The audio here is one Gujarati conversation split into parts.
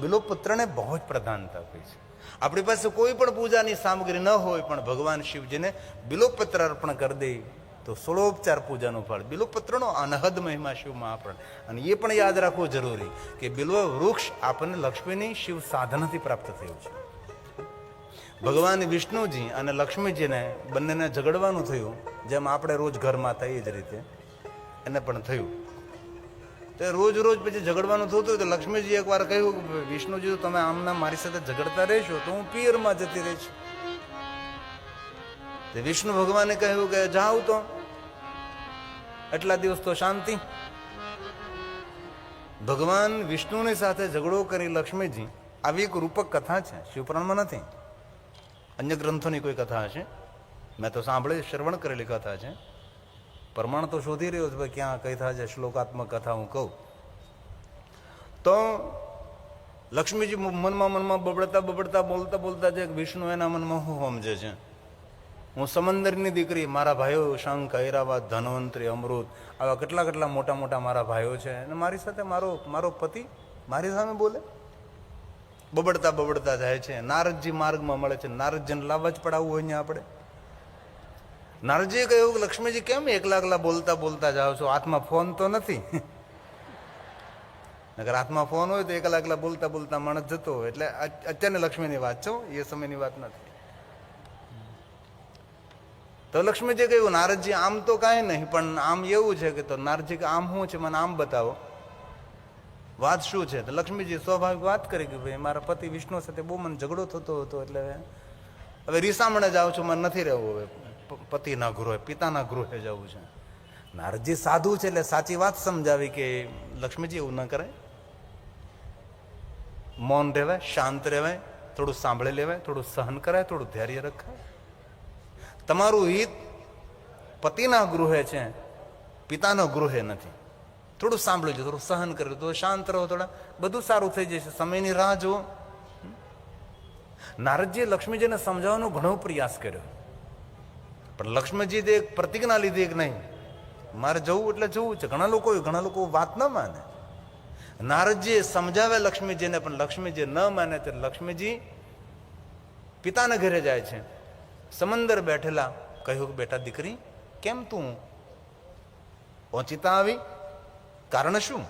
બિલોપત્રને બહુ જ પ્રધાનતા આપી છે. આપણી પાસે કોઈ પણ પૂજાની સામગ્રી ન હોય પણ ભગવાન શિવજીને બિલોપત્ર અર્પણ કરી દે તો સોળોપચાર પૂજાનું ફળ, બિલોપત્રનો અનહદ મહિમા શિવ મહાપ્રણ. અને એ પણ યાદ રાખવું જરૂરી કે બિલો વૃક્ષ આપણને લક્ષ્મીની શિવ સાધનાથી પ્રાપ્ત થયું છે. ભગવાન વિષ્ણુજી અને લક્ષ્મીજીને બંનેને ઝઘડવાનું થયું, જેમ આપણે રોજ ઘરમાં થઈએ જ રીતે. એને પણ થયું. તો રોજ રોજ પછી ઝઘડવાનું થતું તો લક્ષ્મીજી એકવાર કહ્યું કે વિષ્ણુજી તમે આમના મારી સાથે ઝઘડતા રહેશો, તો હું પિયરમાં જતી રહીશ. વિષ્ણુ ભગવાને કહ્યું કે જાઉં તો. એટલા દિવસ તો શાંતિ. ભગવાન વિષ્ણુની સાથે ઝઘડો કરી લક્ષ્મીજી, આવી એક રૂપક કથા છે, શિવપુરાણમાં નથી. અન્ય ગ્રંથોની કોઈ કથા હશે? મેં તો સાંભળી, શ્રવણ કરેલી કથા છે. પ્રમાણ તો શોધી રહ્યો છું, ભાઈ, ક્યાં કઈ થાય છે, શ્લોકાત્મક કથા હું કહું. તો લક્ષ્મીજી મનમાં મનમાં બબડતા બબડતા બોલતા બોલતા છે વિષ્ણુ એના મનમાં હું સમજે છે. હું સમંદરની દીકરી, મારા ભાઈઓ શંખ ઐરાવત ધનવંતરી, અમૃત, આવા કેટલા કેટલા મોટા મોટા મારા ભાઈઓ છે. અને મારી સાથે મારો મારો પતિ મારી સામે બોલે. બબડતા બબડતા જાય છે. નારદજી માર્ગમાં મળે છે. નારદજીને લાવવા જ પડાવવું હોય અહીંયા આપણે. નારદજીએ કહ્યું, લક્ષ્મીજી, કેમ એકલા એકલા બોલતા બોલતા જાઓ છો? હાથમાં ફોન તો નથી. નગર હાથમાં ફોન હોય તો એકલા બોલતા બોલતા માણસ જતો હોય. એટલે અત્યારની લક્ષ્મીની વાત છો એ સમયની વાત નથી. તો લક્ષ્મીજી કહ્યું નારદજી આમ તો કાંઈ નહીં, પણ આમ એવું છે કે તો નારદજી કે, આમ શું છે, મને આમ બતાવો. વાત શું છે? તો લક્ષ્મીજી સ્વાભાવિક વાત કરી કે, ભાઈ, મારા પતિ વિષ્ણુ સાથે બહુ મને ઝઘડો થતો હતો, એટલે હવે રીસામણે જાઉં છું, મને નથી રહેવું હવે. પતિના ગૃહે, પિતાના ગૃહે જવું છે. નારદજી સાધુ છે એટલે સાચી વાત સમજાવી કે લક્ષ્મીજી એવું ન કરાય. મૌન રહેવાય, શાંત રહેવાય, થોડું સાંભળી લેવાય, થોડું સહન કરાય, થોડું ધૈર્ય રખાય. તમારું હિત પતિના ગૃહે છે, પિતાના ગૃહે નથી. થોડું સાંભળજો થોડું સહન કરજો તો શાંત રહો થોડા. બધું સારું થઈ જશે, સમયની રાહ જુઓ. નારદજીએ લક્ષ્મીજીને સમજાવવાનો ઘણો પ્રયાસ કર્યો. પણ લક્ષ્મીજી તે એક પ્રતિજ્ઞા લીધી કે નહીં. મારે જવું એટલે જવું છે. ઘણા લોકો ઘણા લોકો વાત ન માને. નારદજીએ સમજાવે લક્ષ્મીજીને, પણ લક્ષ્મીજી ન માને તો લક્ષ્મીજી પિતાના ઘરે જાય છે. સમંદર બેઠેલા કહ્યું કે, બેટા, દીકરી, કેમ તું પહોંચીતા આવી? કારણ શું?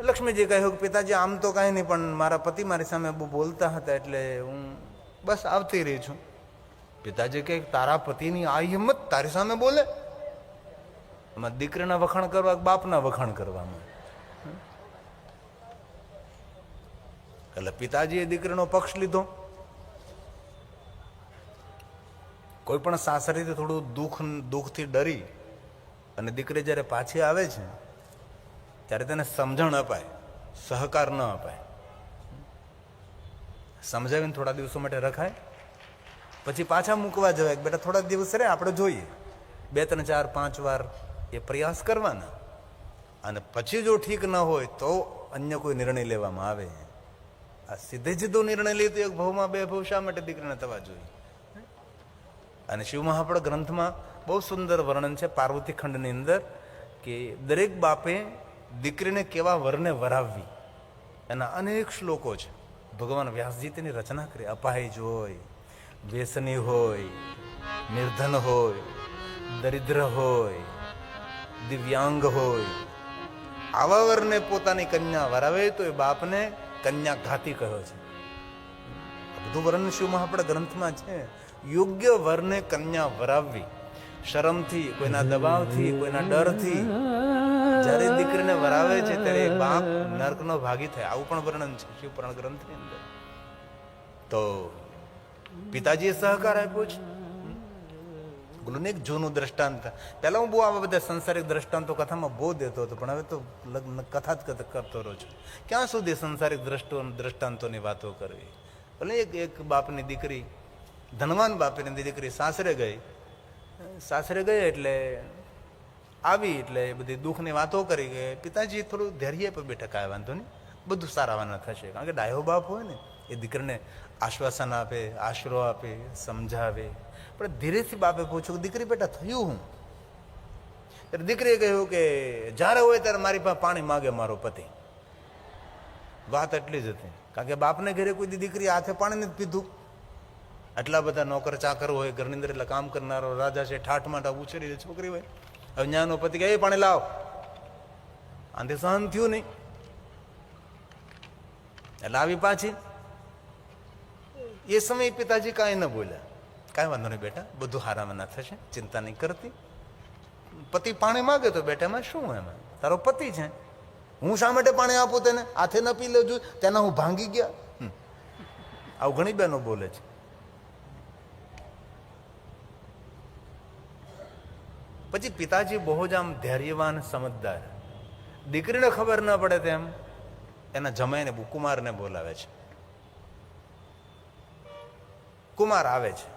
લક્ષ્મીજી કહ્યું કે, પિતાજી, આમ તો કાંઈ નહીં, પણ મારા પતિ મારી સામે બહુ બોલતા હતા એટલે હું બસ આવતી રહી છું. પિતાજી કહે, તારા પતિની આ હિંમત તારી સામે બોલે. એમાં દીકરીના વખાણ કરવા બાપના વખાણ કરવામાં એટલે પિતાજીએ દીકરીનો પક્ષ લીધો. કોઈ પણ સાસરીથી થોડું દુઃખ, દુઃખથી ડરી અને દીકરી જ્યારે પાછી આવે છે, ત્યારે તેને સમજણ અપાય, સહકાર ન અપાય. સમજાવીને થોડા દિવસો માટે રખાય. પછી પાછા મૂકવા જવાય બેટા થોડાક દિવસ રે આપણે જોઈએ. બે, ત્રણ, ચાર, પાંચ વાર એ પ્રયાસ કરવાના. અને પછી જો ઠીક ન હોય તો અન્ય કોઈ નિર્ણય લેવામાં આવે. આ સીધે સીધો નિર્ણય લીધો એક ભાવમાં બે ભાવ શા માટે દીકરીને થવા જોઈએ? અને શિવ મહાપડ ગ્રંથમાં બહુ સુંદર વર્ણન છે પાર્વતી ખંડની અંદર કે દરેક બાપે દીકરીને કેવા વરને વરાવવી. એના અનેક શ્લોકો છે. ભગવાન વ્યાસજી તેની રચના કરી, અપાય હોય. વ્યસની હોય, નિર્ધન હોય, દરિદ્ર હોય, દિવ્યાંગ હોય આવા વરને પોતાની કન્યા વરાવે તો એ બાપને કન્યા ઘાતી કહ્યો છે બધું વર્ણન શિવ આપણા ગ્રંથમાં છે? યોગ્ય વરને કન્યા વરાવવી. શરમથી, કોઈના દબાવથી, કોઈના ડરથી. જ્યારે દીકરીને વરાવે છે, ત્યારે બાપ નર્કનો ભાગી થાય. આવું પણ વર્ણન છે શિવપુરાણ ગ્રંથની અંદર. તો પિતાજીએ સહકાર આપ્યો છે. બોલું ને એક જૂનું દ્રષ્ટાંત. પહેલાં હું બહુ આવા બધા સંસારિક દ્રષ્ટાંતો કથામાં બહુ દેતો હતો, પણ હવે તો લગ્ન, કથા જ કરતો રહું છું. ક્યાં સુધી સંસારિક દ્રષ્ટો, દ્રષ્ટાંતોની વાતો કરવી? ભલે એક એક બાપની દીકરી, ધનવાન બાપની દીકરી સાસરે ગઈ. સાસરે ગઈ એટલે આવી, એટલે બધી દુઃખની વાતો કરી કે પિતાજી થોડું ધૈર્ય પર બેઠા, કાંઈ વાંધો નહીં. બધું સારાવાના થશે. કારણ કે ડાયો બાપ હોય ને, એ દીકરીને આશ્વાસન આપે, આશરો આપે, સમજાવે. પણ ધીરેથી બાપે પૂછ્યું દીકરી બેટા, થયું હું? ત્યારે દીકરીએ કહ્યું કે, જ્યારે હોય ત્યારે મારી પાસે પાણી માગે મારો પતિ. વાત એટલી જ હતી. કારણ કે બાપને ઘરે કોઈ દીકરી હાથે પાણી નથી પીધું. આટલા બધા નોકર ચાકર હોય, ઘરની અંદર એટલે કામ કરનારો રાજા છે, ઠાઠ માઠા ઉછેરી છોકરી હોય. હવે ન્યાનો પતિ કે એ પાણી લાવ. આંધે સહન થયું નહીં. એટલે આવી પાછી એ સમયે પિતાજી કાંઈ ન બોલ્યા. કાંઈ વાંધો નહીં બેટા, બધું હારામાં ના થશે, ચિંતા નહીં કરતી. પતિ પાણી માગે તો બેટા, એમાં શું એમાં? તારો પતિ છે. હું શા માટે પાણી આપું તેને? હાથે ન પી લેજો, તેના હું ભાંગી ગયા. આવું ઘણી બહેનો બોલે છે. પછી પિતાજી બહુ જ આમ ધૈર્યવાન સમજદાર. દીકરીને ખબર ન પડે તેમ, એના જમાઈને બુકુમારને બોલાવે છે. કુમાર આવે છે.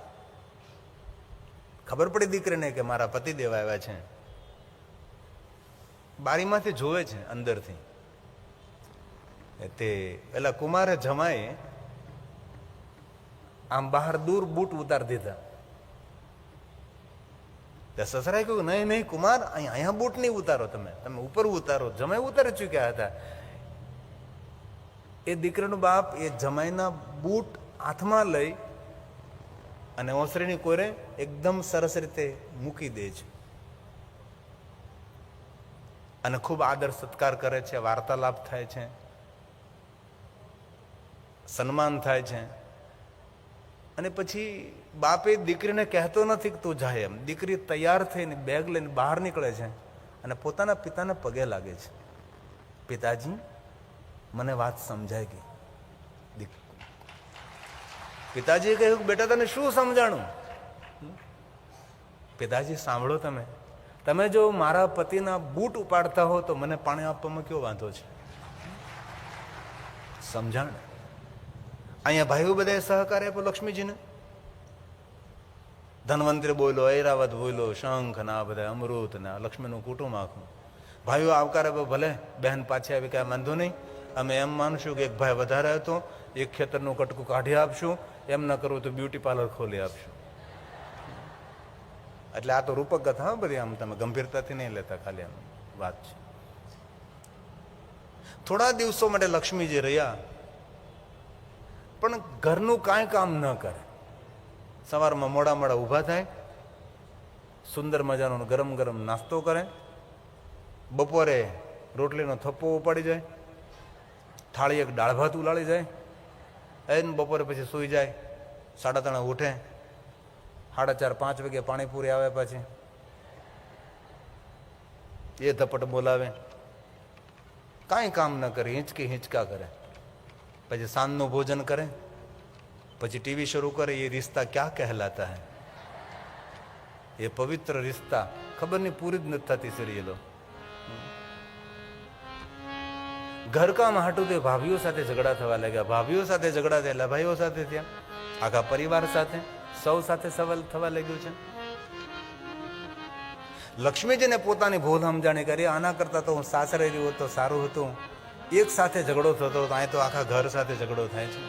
ખબર પડી દીકરીને કે મારા પતિદેવ આવ્યા છે. બારીમાંથી જોવે છે અંદરથી. તે પેલા કુમારે જમાએ આમ બહાર દૂર બૂટ ઉતાર દીધા. તે સસરાએ કહ્યું, નહીં નહીં, કુમાર અહીંયા અહીંયા બૂટ નહીં ઉતારો તમે. તમે ઉપર ઉતારો. જમાઈ ઉતારી ચૂક્યા હતા. એ દીકરાનો બાપ એ જમાઈના બૂટ હાથમાં લઈ અને ઓસરીની કોરે એકદમ સરસ રીતે મૂકી દે છે. અને ખૂબ આદર સત્કાર કરે છે, વાર્તાલાપ થાય છે, સન્માન થાય છે. અને પછી બાપે દીકરીને કહેતો નથી કે તું જાય એમ. દીકરી તૈયાર થઈને બેગ લઈને બહાર નીકળે છે અને પોતાના પિતાને પગે લાગે છે. પિતાજી, મને વાત સમજાય ગઈ. પિતાજીએ કહ્યું બેટા તને શું સમજાણું? પિતાજી, સાંભળો તમે. તમે જો મારા પતિના બૂટ ઉપાડતા હો તો મને પાણી આપવામાં કયો વાંધો છે? સમજાણ. અહીંયા ભાઈઓ બધાએ સહકાર આપ્યો લક્ષ્મીજીને? ધનવંતરી બોલો ઐરાવત બોલો શંખ ના બધા, અમૃત ના લક્ષ્મીનું કુટુંબ આખું. ભાઈઓ આવકાર ભલે બહેન પાછી આવી કાંઈ વાંધો નહીં. અમે એમ માનશું કે એક ભાઈ વધારે હતો એક ખેતરનું કટકું કાઢી આપશું, એમ ન કરવું તો બ્યુટી પાર્લર ખોલી આપશું. એટલે આ તો રૂપક કથા બધી આમ તમે ગંભીરતાથી નહીં લેતા ખાલી આમ વાત છે. થોડા દિવસો માટે લક્ષ્મીજી રહ્યા, પણ ઘરનું કાંઈ કામ ન કરે. સવારમાં મોડા મોડા ઊભા થાય, સુંદર મજાનો ગરમ ગરમ નાસ્તો કરે, બપોરે રોટલીનો થપ્પો ઉપાડી જાય, થાળી એક દાળ ભાત ઉલાળી જાય એને બપોરે પછી સૂઈ જાય સાડા ત્રણે ઉઠે સાડા ચાર પાંચ વાગે પાણીપુરી આવે પછી એ ધપટ બોલાવે કાંઈ કામ ન કરે હિંચકી હિંચકા કરે પછી સાંજનું ભોજન કરે પછી ટીવી શરૂ કરે એ રિશ્તા ક્યાં કહેલાતા હૈ એ પવિત્ર રિશ્તા ખબર નહીં પૂરી જ નથી થતી સિરિયલો ઘરકામ હાટું તે ભાભીઓ સાથે ઝઘડા થવા લાગ્યા. ભાભીઓ સાથે ઝઘડા થયેલા ભાઈઓ સાથે થયા. આખા પરિવાર સાથે સૌ સાથે સવાલ થવા લાગ્યું છે. લક્ષ્મીજીને પોતાની ભૂલ સમજાણી કરી, આના કરતા તો હું સાસરે રહ્યું હોત તો સારું હતું. એક સાથે ઝઘડો થતો હતો, અહીં તો આખા ઘર સાથે ઝઘડો થાય છે.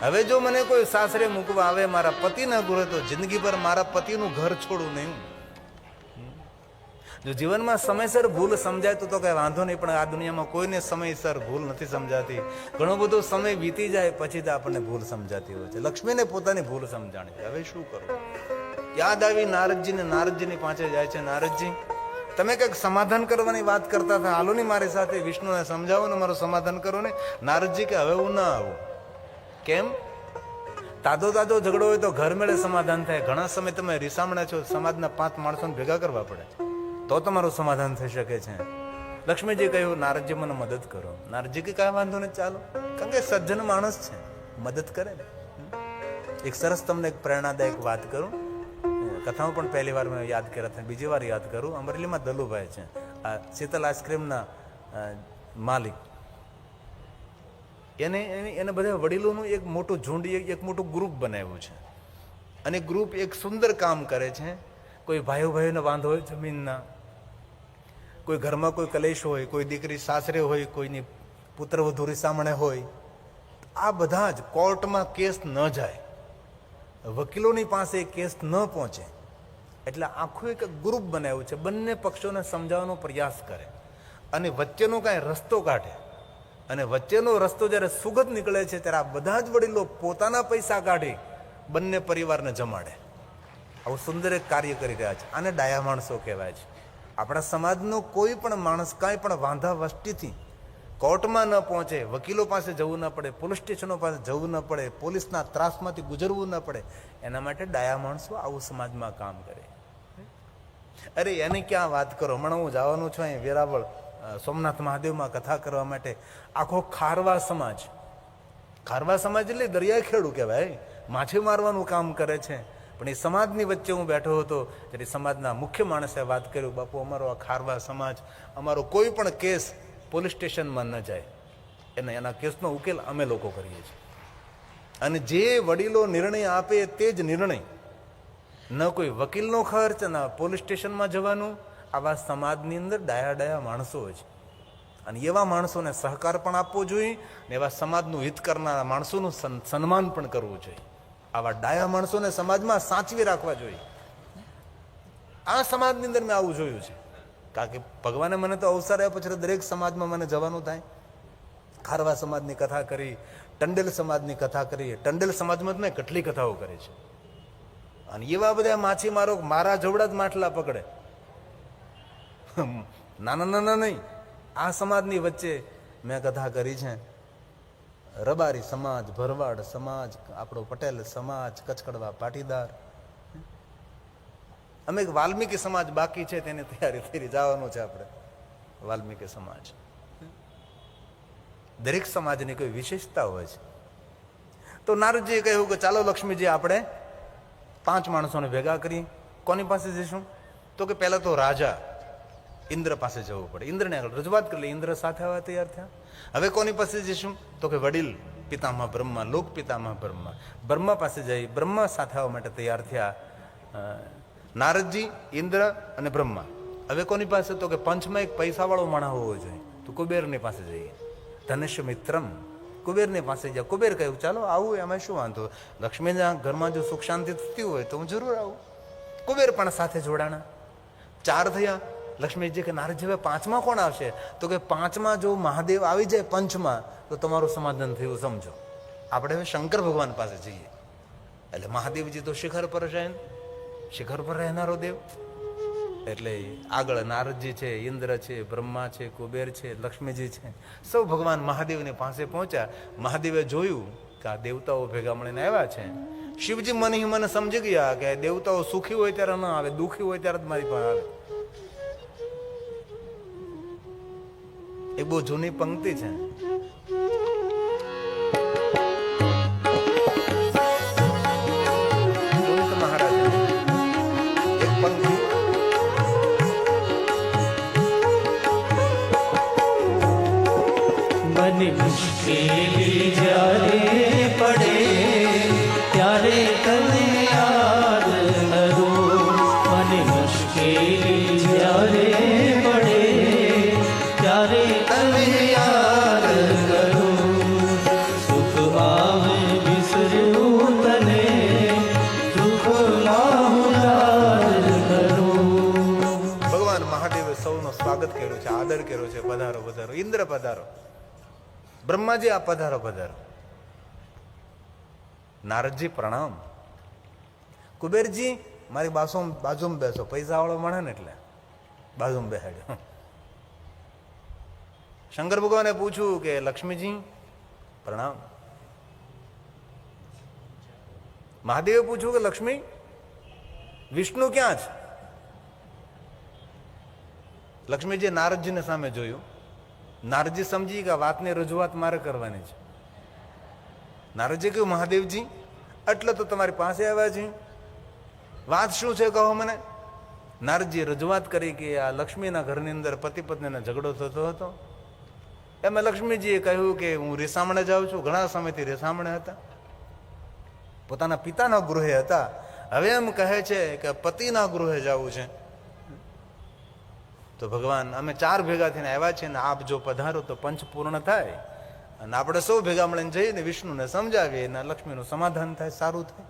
હવે જો મને કોઈ સાસરે મૂકવા આવે, મારા પતિના ગુરે તો જિંદગી પર મારા પતિનું ઘર છોડું નહીં. જો જીવનમાં સમયસર ભૂલ સમજાય તો તો કંઈ વાંધો નહીં, પણ આ દુનિયામાં કોઈને સમયસર ભૂલ નથી સમજાતી. ઘણો બધો સમય વીતી જાય પછી તો આપણને ભૂલ સમજાતી હોય છે. લક્ષ્મીને પોતાની ભૂલ સમજાણી હવે શું કરું? યાદ આવી નારદજીને, નારદજીની પાસે જાય છે, નારદજી, તમે કંઈક સમાધાન કરવાની વાત કરતા હતા. હાલો નહીં મારી સાથે વિષ્ણુને સમજાવો ને મારું સમાધાન કરો ને. નારદજી કે, હવે હું ના આવું. કેમ? તાજો તાજો ઝઘડો હોય તો ઘર મેળે સમાધાન થાય. ઘણા સમય તમે રીસામણા છો, સમાજના પાંચ માણસોને ભેગા કરવા પડે તો તમારું સમાધાન થઈ શકે છે. લક્ષ્મીજી કહ્યું, નારદજી, મને મદદ કરો. નારદજી કે કાંઈ વાંધો નહીં, ચાલો. કારણ કે સજ્જન માણસ છે, મદદ કરે ને. એક સરસ તમને એક પ્રેરણાદાયક વાત કરું. કથામાં પણ પહેલી વાર મેં યાદ કર્યા હતા બીજી વાર યાદ કરું. અમરેલીમાં દલુભાઈ છે. આ શીતલ આઈસ્ક્રીમના માલિક. એને એને બધા વડીલોનું એક મોટું ઝુંડ, એક મોટું ગ્રુપ બનાવ્યું છે. અને ગ્રુપ એક સુંદર કામ કરે છે. કોઈ ભાઈઓ ભાઈઓને વાંધો હોય જમીનના કોઈ ઘરમાં કોઈ કલેશ હોય, કોઈ દીકરી સાસરે હોય, કોઈની પુત્રવધુ સામે હોય, આ બધા જ કોર્ટમાં કેસ ન જાય. વકીલોની પાસે કેસ ન પહોંચે. એટલે આખું એક ગ્રુપ બનાવ્યું છે. બંને પક્ષોને સમજાવવાનો પ્રયાસ કરે. અને વચ્ચેનો કાંઈ રસ્તો કાઢે. અને વચ્ચેનો રસ્તો જ્યારે સુગત નીકળે છે, ત્યારે આ બધા જ વડીલો પોતાના પૈસા કાઢી, બંને પરિવારને જમાડે. આવું સુંદર એક કાર્ય કરી રહ્યા છે. આને ડાયા માણસો કહેવાય છે. આપણા સમાજનો કોઈ પણ માણસ કાંઈ પણ વાંધા વસ્તીથી કોર્ટમાં ન પહોંચે, વકીલો પાસે જવું ન પડે, પોલીસ સ્ટેશનો પાસે જવું ન પડે, પોલીસના ત્રાસમાંથી ગુજરવું ન પડે, એના માટે ડાયા માણસો આવું સમાજમાં કામ કરે. અરે એને ક્યાં વાત કરો? હમણાં હું જવાનું છું અહીં વેરાવળ સોમનાથ મહાદેવમાં કથા કરવા માટે. આખો ખારવા સમાજ ખારવા સમાજ એટલે દરિયા ખેડૂ કહેવાય. માછી મારવાનું કામ કરે છે. પણ એ સમાજની વચ્ચે હું બેઠો હતો ત્યારે સમાજના મુખ્ય માણસે વાત કર્યું બાપુ, અમારો આ ખારવા સમાજ, અમારો કોઈ પણ કેસ પોલીસ સ્ટેશનમાં ન જાય. એને એના કેસનો ઉકેલ અમે લોકો કરીએ છીએ. અને જે વડીલો નિર્ણય આપે તે જ નિર્ણય. ન કોઈ વકીલનો ખર્ચ, ન પોલીસ સ્ટેશનમાં જવાનું. આવા સમાજની અંદર ડાયા ડાયા માણસો છે. અને એવા માણસોને સહકાર પણ આપવો જોઈએ ને એવા સમાજનું હિત કરનારા માણસોનું સન- સન્માન પણ કરવું જોઈએ. આવા ડાયા માણસોને સમાજમાં સાચવી રાખવા જોઈએ. આ સમાજની અંદર મેં આવું જોયું છે. કારણ કે ભગવાને મને તો અવસર આપ્યો પછી દરેક સમાજમાં મને જવાનું થાય. ખારવા સમાજની કથા કરી, ટંડેલ સમાજની કથા કરી. ટંડેલ સમાજમાં જ મેં કેટલી કથાઓ કરી છે. અને એવા બધા માછીમારો મારા જવડા જ માટલા પકડે. નાના નાના નહીં. આ સમાજની વચ્ચે મેં કથા કરી છે. રબારી સમાજ, ભરવાડ સમાજ, આપણો પટેલ સમાજ, કચકડવા પાટીદાર. અમે વાલ્મીકી સમાજ બાકી છે, તેની તૈયારી થઈ જવાનું છે આપણે. વાલ્મીકી સમાજ. દરેક સમાજની કોઈ વિશેષતા હોય છે. તો નારદજીએ કહ્યું કે ચાલો લક્ષ્મીજી, આપણે પાંચ માણસોને ભેગા કરી કોની પાસે જઈશું? તો કે પહેલાં તો રાજા ઇન્દ્ર પાસે જવું પડે. ઇન્દ્રને આગળ રજૂઆત કરી ઇન્દ્ર સાથે આવવા તૈયાર થયા. હવે કોની પાસે જઈશું? તો કે વડીલ પિતામહ બ્રહ્મા, લોક પિતામહ બ્રહ્મા. બ્રહ્મા પાસે જઈ, બ્રહ્મા સાથે આવવા માટે તૈયાર થયા નારદજી, ઇન્દ્ર અને બ્રહ્મા. હવે કોની પાસે? તો કે પંચમાં એક પૈસાવાળો માણસ હોવો જોઈએ. તો કુબેરની પાસે જઈએ. ધનુષ્ય મિત્રમ. કુબેરની પાસે ગયા કુબેર કહ્યું, ચાલો આવું, એમાં શું વાંધો? લક્ષ્મીના ઘરમાં જો સુખ શાંતિ થતી હોય તો હું જરૂર આવું. કુબેર પણ સાથે જોડાણા. ચાર થયા. લક્ષ્મીજી કે નારદજી હવે પાંચમાં કોણ આવશે? તો કે પાંચમાં જો મહાદેવ આવી જાય પંચમાં, તો તમારું સમાધાન થયું, સમજો. આપણે હવે શંકર ભગવાન પાસે જઈએ. એટલે મહાદેવજી તો શિખર પર છે શિખર પર રહેનારો દેવ? એટલે આગળ નારદજી છે, ઇન્દ્ર છે, બ્રહ્મા છે, કુબેર છે, લક્ષ્મીજી છે. સૌ ભગવાન મહાદેવની પાસે પહોંચ્યા. મહાદેવે જોયું કે આ દેવતાઓ ભેગા મળીને આવ્યા છે. શિવજી મને મને સમજી ગયા કે દેવતાઓ સુખી હોય ત્યારે ન આવે, દુઃખી હોય ત્યારે જ મારી પાસે આવે. એ બહુ જૂની પંક્તિ છે. બ્રહ્માજી આ પધારો પધારો નારદજી, પ્રણામ. કુબેરજી, મારી બાસુ બાજુમાં બેસો. પૈસા વાળો મળે ને એટલે. બાજુમાં બેસાડ્યો. શંકર ભગવાને પૂછ્યું કે, લક્ષ્મીજી, પ્રણામ. મહાદેવે પૂછ્યું કે, લક્ષ્મી, વિષ્ણુ ક્યાં છે? લક્ષ્મીજી નારદજીને સામે જોયું. નારદજી સમજી આ વાતની રજૂઆત મારે કરવાની છે. નારજી કહ્યું, મહાદેવજી, એટલે તો તમારી પાસે આવ્યા છે વાત શું છે, કહો મને? નારજીએ રજૂઆત કરી કે આ લક્ષ્મીના ઘરની અંદર પતિ પત્નીનો ઝઘડો થતો હતો. એમાં લક્ષ્મીજીએ કહ્યું કે હું રેસામણે જાઉં છું, ઘણા સમયથી રેસામણે હતા. પોતાના પિતાના ગૃહે હતા. હવે એમ કહે છે કે પતિના ગૃહે જવું છે. તો ભગવાન, અમે ચાર ભેગા થઈને આવ્યા છીએ ને આપ જો પધારો તો પંચ પૂર્ણ થાય. અને આપણે સૌ ભેગા મળીને જઈને વિષ્ણુને સમજાવીએ અને લક્ષ્મીનું સમાધાન થાય, સારું થાય.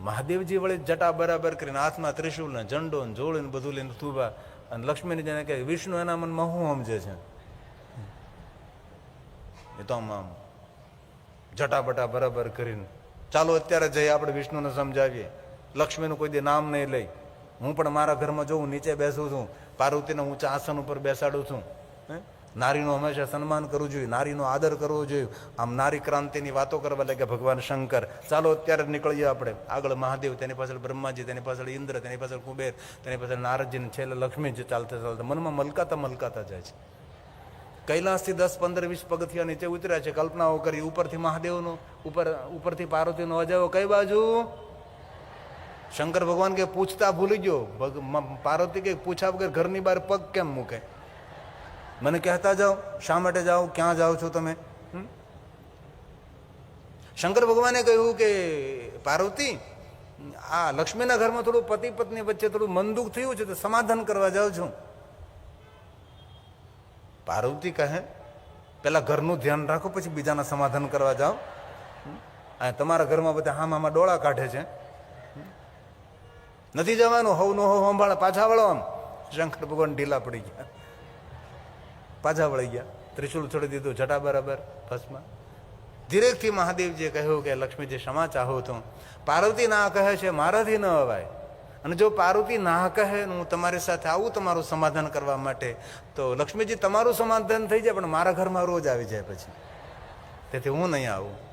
મહાદેવજી વળી જટા બરાબર કરીને હાથમાં ત્રિશુલ ને ઝંડો ને જોડ ને બધું લઈને થૂબા અને લક્ષ્મીને જેને કહે, વિષ્ણુ, એના મનમાં હું સમજે છે? એ તો આમ આમ જટાપટા બરાબર કરીને, ચાલો અત્યારે જઈ આપણે વિષ્ણુને સમજાવીએ. લક્ષ્મીનું કોઈ દે નામ નહીં લઈ. હું પણ મારા ઘરમાં જોઉં, નીચે બેસું છું. પાર્વતીને ઊંચા આસન ઉપર બેસાડું છું? નારીનું હંમેશા સન્માન કરવું જોઈએ, નારીનો આદર કરવો જોઈએ. આમ નારી ક્રાંતિની વાતો કરવા લાગ્યા ભગવાન શંકર. ચાલો અત્યારે નીકળીએ આપણે. આગળ મહાદેવ, તેની પાછળ બ્રહ્માજી, તેની પાછળ ઇન્દ્ર, તેની પાછળ કુબેર, તેની પાછળ નારદજી ને છેલ્લે લક્ષ્મીજી ચાલતા ચાલતા. મનમાં મલકાતા મલકાતા જાય છે. કૈલાસથી દસ, પંદર, વીસ પગથિયા નીચે ઉતર્યા છે. કલ્પનાઓ કરી ઉપરથી મહાદેવનો, ઉપર, ઉપરથી પાર્વતીનો અજાવો કઈ બાજુ? શંકર ભગવાન કે પૂછતા ભૂલી ગયો. પાર્વતી કે પૂછા વગર ઘરની બહાર પગ કેમ મૂકે? મને કહેતા જાઓ, શા માટે જાઓ, ક્યાં જાઓ છો તમે? હમ? શંકર ભગવાને કહ્યું કે, પાર્વતી, આ લક્ષ્મીના ઘરમાં થોડું પતિ પત્ની વચ્ચે થોડું મનદુખ થયું છે તો સમાધાન કરવા જાઉં છું. પાર્વતી કહે, પેલા ઘરનું ધ્યાન રાખો, પછી બીજાના સમાધાન કરવા જાઓ. તમારા ઘરમાં બધા હામામાં ડોળા કાઢે છે. નથી જવાનું, હવ નો હવ સંભાળ. પાછા વળો આમ. શંકર ભગવાન ઢીલા પડી ગયા. પાછા વળી ગયા. ત્રિશુલ છોડી દીધું, જટા બરાબર, ભસ્મા. ધીરેકથી મહાદેવજીએ કહ્યું કે, લક્ષ્મીજી, ક્ષમા ચાહો તો. પાર્વતી ના કહે છે, મારાથી ન અવાય. અને જો પાર્વતી ના કહે, હું તમારી સાથે આવું તમારું સમાધાન કરવા માટે, તો લક્ષ્મીજી, તમારું સમાધાન થઈ જાય, પણ મારા ઘરમાં રોજ આવી જાય પછી. તેથી હું નહીં આવું.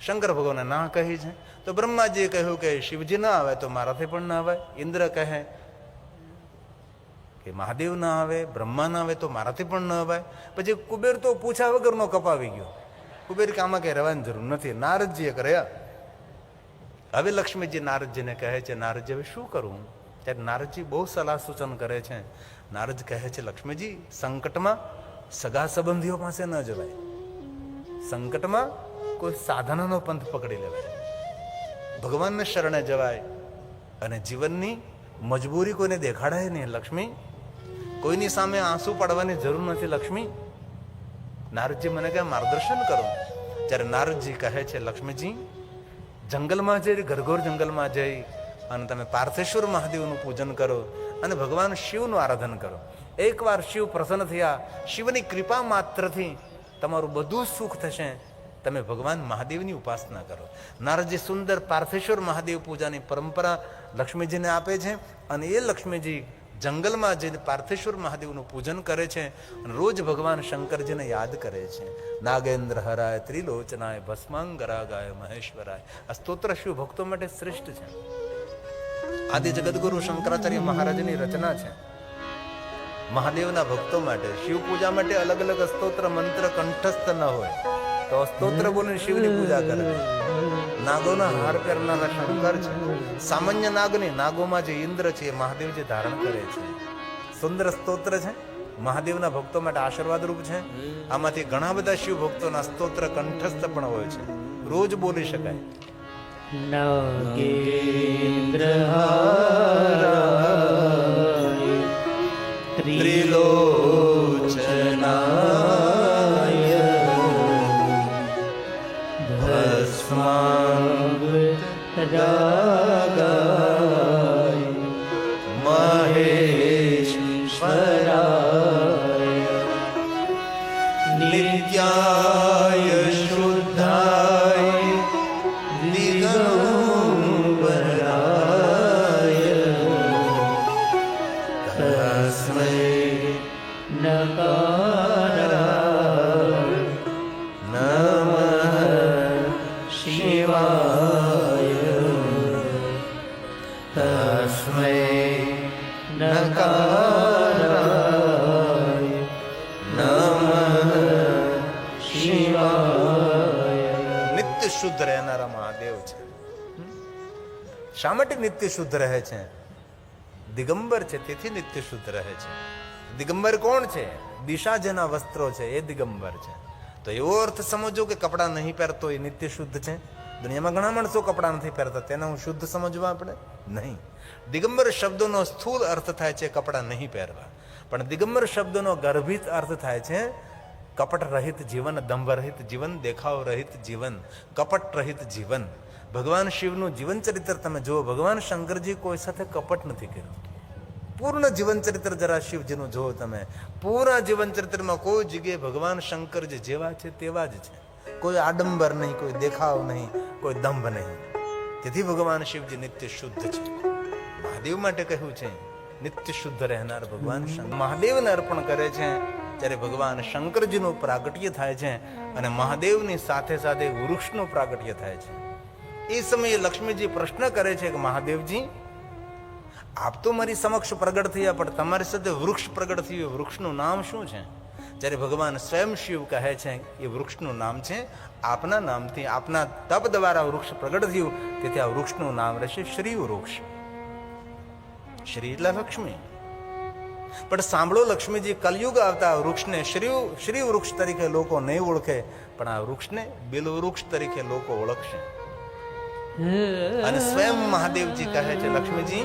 શંકર ભગવાને ના કહી છે. તો બ્રહ્માજીએ કહ્યું કે શિવજી ના આવે તો મારાથી પણ ના આવે. ઇન્દ્ર કહે કે મહાદેવ ના આવે, બ્રહ્મા ના આવે તો મારાથી પણ ન આવે. પછી કુબેર તો પૂછા વગરનો કપાવી ગયો. કુબેર કે આમાં કઈ રહેવાની જરૂર નથી. નારદજીએ કર્યા હવે લક્ષ્મીજી નારદજીને કહે છે, નારદજી, હવે શું કરું ત્યારે નારદજી બહુ સલાહ સૂચન કરે છે. નારદ કહે છે, લક્ષ્મીજી, સંકટમાં સગા સંબંધીઓ પાસે ન જવાય. સંકટમાં કોઈ સાધનાનો પંથ પકડી લેવાય. ભગવાનને શરણે જવાય. અને જીવનની મજબૂરી કોઈને દેખાડાય નહીં, લક્ષ્મી. કોઈની સામે આંસુ પાડવાની જરૂર નથી, લક્ષ્મી. નારદજી મને કહે, માર્ગદર્શન કરો. ત્યારે નારદજી કહે છે, લક્ષ્મીજી, જંગલમાં જઈ, ઘરઘોર જંગલમાં જઈ અને તમે પાર્થેશ્વર મહાદેવનું પૂજન કરો અને ભગવાન શિવનું આરાધન કરો. એકવાર શિવ પ્રસન્ન થયા, શિવની કૃપા માત્રથી તમારું બધું સુખ થશે. તમે ભગવાન મહાદેવની ઉપાસના કરો. નારદજી સુંદર પાર્થેશ્વર મહાદેવ પૂજાની પરંપરા લક્ષ્મીજીને આપે છે અને એ લક્ષ્મીજી જંગલમાં જઈને પાર્થેશ્વર મહાદેવનું પૂજન કરે છે અને રોજ ભગવાન શંકરજીને યાદ કરે છે. નાગેન્દ્ર હરાય ત્રિલોચનાય ભસ્માંગરાગાય મહેશ્વરાય. આ સ્તોત્ર શિવ ભક્તો માટે શ્રેષ્ઠ છે. આદિ જગદગુરુ શંકરાચાર્ય મહારાજની રચના છે. મહાદેવના ભક્તો માટે, શિવ પૂજા માટે અલગ અલગ સ્તોત્ર, મંત્ર, કંઠસ્થ ન હોય. તો સ્તોત્ર બોલીને શિવની પૂજા કરે. નાગોના હાર પહેરનારા શંકર છે. સામાન્ય નાગની નાગોમાં જે ઇન્દ્ર છે, એ મહાદેવ જે ધારણ કરે છે. સુંદર સ્તોત્ર છે. મહાદેવના ભક્તો માટે આશીર્વાદ રૂપ છે. આમાંથી ઘણા બધા શિવ ભક્તોના સ્તોત્ર કંઠસ્થ પણ હોય છે. રોજ બોલી શકાય. નાગેન્દ્રહારાય રાગાય નિત્ય શુદ્ધ રહે છે. દિગંબર છે, તેથી નિત્ય શુદ્ધ રહે છે. દિગંબર કોણ છે? દિશા જેના વસ્ત્રો છે, એ દિગંબર છે. તો એવો અર્થ સમજો કે કપડાં નહીં પહેરતો એ નિત્ય શુદ્ધ છે. દુનિયામાં ઘણા માણસો કપડાં નથી પહેરતા, તેને હું શુદ્ધ સમજવા આપણે? નહીં. દિગંબર શબ્દનો સ્થૂળ અર્થ થાય છે કપડાં નહીં પહેરવા. પણ દિગંબર શબ્દનો ગર્ભિત અર્થ થાય છે કપટ રહિત જીવન દંભ રહિત જીવન દેખાવ રહિત જીવન કપટ રહિત જીવન. ભગવાન શિવનું જીવનચરિત્ર તમે જુઓ, ભગવાન શંકરજી કોઈ સાથે કપટ નથી કર્યું. પૂર્ણ જીવનચરિત્ર જરા શિવજીનું જુઓ તમે. પૂરા જીવનચરિત્રમાં કોઈ જગ્યાએ ભગવાન શંકર જે જેવા છે તેવા જ છે. કોઈ આડંબર નહીં, કોઈ દેખાવ નહીં, કોઈ દંભ નહીં. તેથી ભગવાન શિવજી નિત્ય શુદ્ધ છે. મહાદેવ માટે કહ્યું છે, નિત્ય શુદ્ધ રહેનાર ભગવાન મહાદેવને અર્પણ કરે છે ત્યારે ભગવાન શંકરજીનું પ્રાગટ્ય થાય છે અને મહાદેવની સાથે સાથે વૃક્ષનું પ્રાગટ્ય થાય છે. એ સમયે લક્ષ્મીજી પ્રશ્ન કરે છે કે મહાદેવજી, આપ તો મારી સમક્ષ પ્રગટ થયા, પણ તમારી સાથે વૃક્ષ પ્રગટ થયું. વૃક્ષનું નામ શું છે? જ્યારે ભગવાન સ્વયં શિવ કહે છે, એ વૃક્ષનું નામ છે આપના નામથી, આપના તપ દ્વારા વૃક્ષ પ્રગટ થયું. તેથી આ વૃક્ષનું નામ રહેશે શ્રી વૃક્ષ શ્રી એટલે લક્ષ્મી. પણ સાંભળો, લક્ષ્મીજી, કલયુગ આવતા વૃક્ષને શ્રી શ્રી વૃક્ષ તરીકે લોકો નહીં ઓળખે, પણ આ વૃક્ષને બિલ વૃક્ષ તરીકે લોકો ઓળખશે. અને સ્વયં મહાદેવજી કહે છે, લક્ષ્મીજી,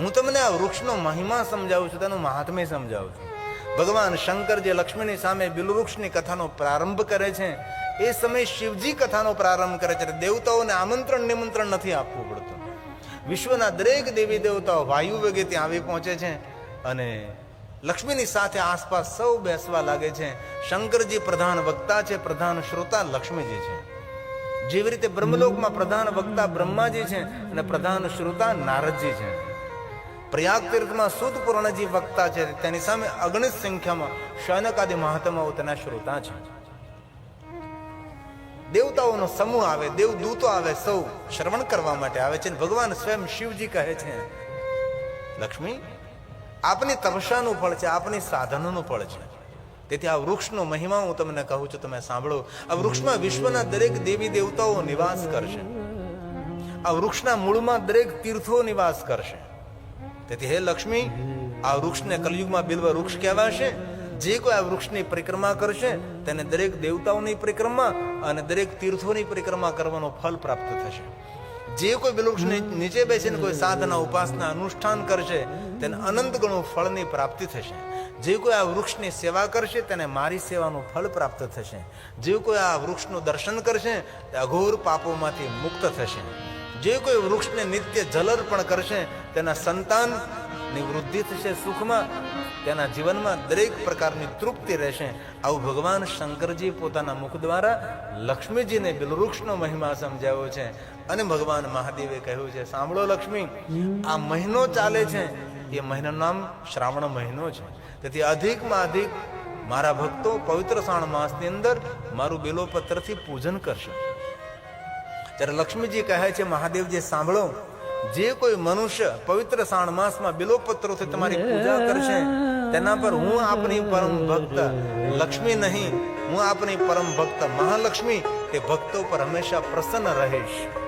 હું તમને આ વૃક્ષનો મહિમા સમજાવું છું, તેનું મહાત્મ્ય સમજાવું છું. ભગવાન શંકર જે લક્ષ્મીની સામે બિલવૃક્ષની કથાનો પ્રારંભ કરે છે, એ સમયે શિવજી કથાનો પ્રારંભ કરે છે દેવતાઓને આમંત્રણ નિમંત્રણ નથી આપવું પડતું. વિશ્વના દરેક દેવી દેવતાઓ વાયુ વેગે ત્યાં આવી પહોંચે છે અને લક્ષ્મીની સાથે આસપાસ સૌ બેસવા લાગે છે. શંકરજી પ્રધાન વક્તા છે, પ્રધાન શ્રોતા લક્ષ્મીજી છે. જેવી રીતે બ્રહ્મલોકમાં પ્રધાન વક્તા બ્રહ્માજી છે અને પ્રધાન શ્રોતા નારદજી છે. પ્રયાગ તીર્થમાં સુદ પૂર્ણજી વક્તા છે, તેની સામે અગણિત સંખ્યામાં શૌનકાદી મહાત્માઓ તેના શ્રોતા છે. દેવતાઓનો સમૂહ આવે, દેવદૂતો આવે, સૌ શ્રવણ કરવા માટે આવે છે ભગવાન સ્વયં શિવજી કહે છે, લક્ષ્મી, આપની તપસ્યાનું ફળ છે, આપની સાધનોનું ફળ છે. તેથી આ વૃક્ષનો મહિમા હું તમને કહું છું, તમે સાંભળો. આ વૃક્ષમાં વિશ્વના દરેક દેવી દેવતાઓ નિવાસ કરશે. આ વૃક્ષના મૂળમાં દરેક તીર્થો નિવાસ કરશે. તેથી હે લક્ષ્મી, આ વૃક્ષને કલયુગમાં બિલ્વ વૃક્ષ કહેવાશે. જે કોઈ આ વૃક્ષની પરિક્રમા કરશે, તેને દરેક દેવતાઓની પરિક્રમા અને દરેક તીર્થોની પરિક્રમા કરવાનો ફલ પ્રાપ્ત થશે. જે કોઈ બિલવૃક્ષની નીચે બેસીને કોઈ સાધના, ઉપાસના, અનુષ્ઠાન કરશે તેને અનંત ગણું ફળની પ્રાપ્તિ થશે. જે કોઈ આ વૃક્ષની સેવા કરશે, તેને મારી સેવાનું ફળ પ્રાપ્ત થશે. જે કોઈ આ વૃક્ષનું દર્શન કરશે, તે અઘોર પાપોમાંથી મુક્ત થશે. જે કોઈ વૃક્ષને નિત્ય જલ અર્પણ કરશે, તેના સંતાનની વૃદ્ધિ થશે સુખમાં, તેના જીવનમાં દરેક પ્રકારની તૃપ્તિ રહેશે. આવું ભગવાન શંકરજી પોતાના મુખ દ્વારા લક્ષ્મીજીને બિલવૃક્ષનો મહિમા સમજાવ્યો છે. અને ભગવાન મહાદેવે કહ્યું છે, સાંભળો લક્ષ્મી, આ મહિનો ચાલે છે એ મહિનાનું નામ શ્રાવણ મહિનો છે. તેથી અધિકમાં અધિક મારા ભક્તો પવિત્ર શ્રાવણ માસની અંદર મારું બેલોપત્રથી પૂજન કરશે. ત્યારે લક્ષ્મીજી કહે છે મહાદેવજી સાંભળો, જે કોઈ મનુષ્ય પવિત્ર શ્રાવણ માસમાં બિલોપત્રોથી તમારી પૂજા કરશે, તેના પર હું આપની પરમ ભક્ત લક્ષ્મી નહીં, હું આપની પરમ ભક્ત મહાલક્ષ્મી, તે ભક્તો પર હંમેશા પ્રસન્ન રહીશ.